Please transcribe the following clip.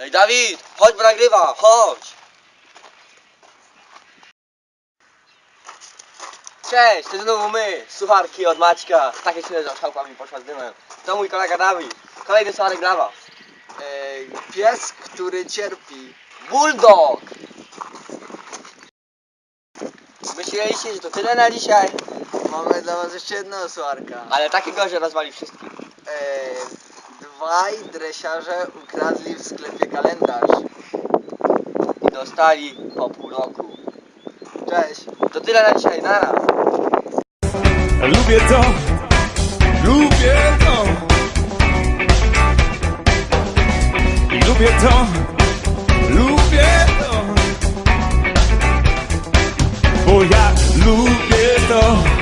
Ej, Dawid, chodź, bo nagrywa, chodź. Cześć, to znowu my, sucharki od Maćka. Takie się leżą, szałkami poszła z dymem. To mój kolega Dawid. Kolejny sucharek dla Ej, pies, który cierpi. Bulldog! Myśleliście, że to tyle na dzisiaj? Mamy dla was jeszcze jednego suarka. Ale takiego, że rozwali wszystkich. Dwaj dresiarze ukradli w sklepie kalendarz. I dostali po pół roku. Cześć. To tyle na dzisiaj, nara. Lubię to, lubię to. I lubię to, lubię to. Bo ja lubię to.